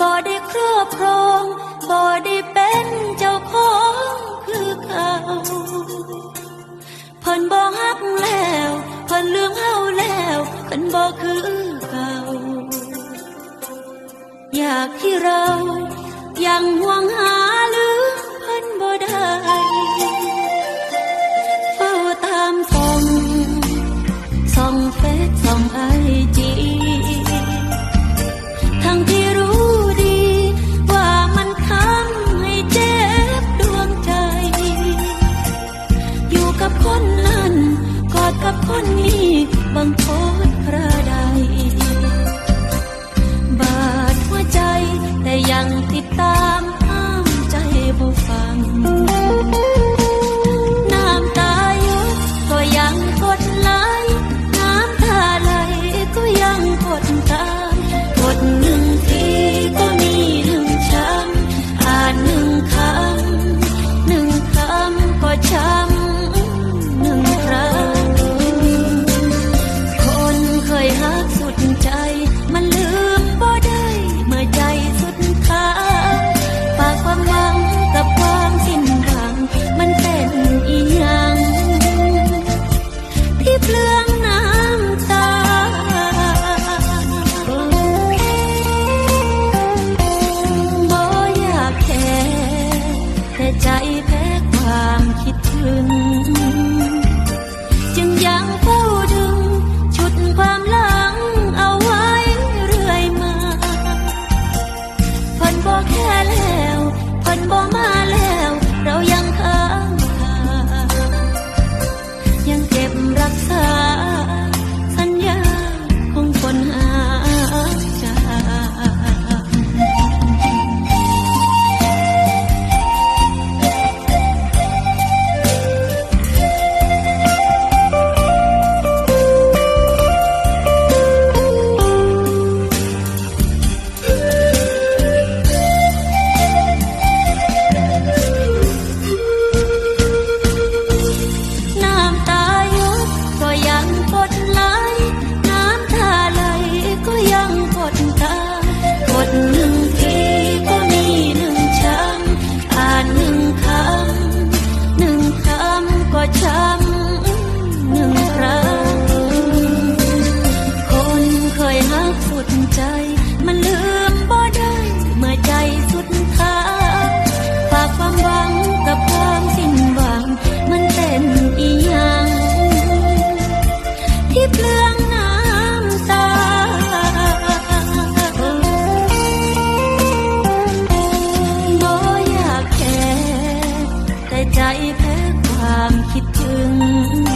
บ่ได้ครอบครองบ่ได้เป็นเจ้าของคือเขาพันบ่ฮักแล้วพันเลืองเฮาแล้วพันบ่คือเก่าอยากที่เรายังห่วงหาลืมพันบ่ได้เฝ้าตามส่องส่องเฟซส่องไอ 很痛。 มันลืมบ่ได้ เมื่อใจสุดทางฝากความหวังกับความสิ้นหวัง มันเป็นอีหยังที่เปลืองน้ำตาบ่อยากแค่แต่ใจแพ้ความคิดถึง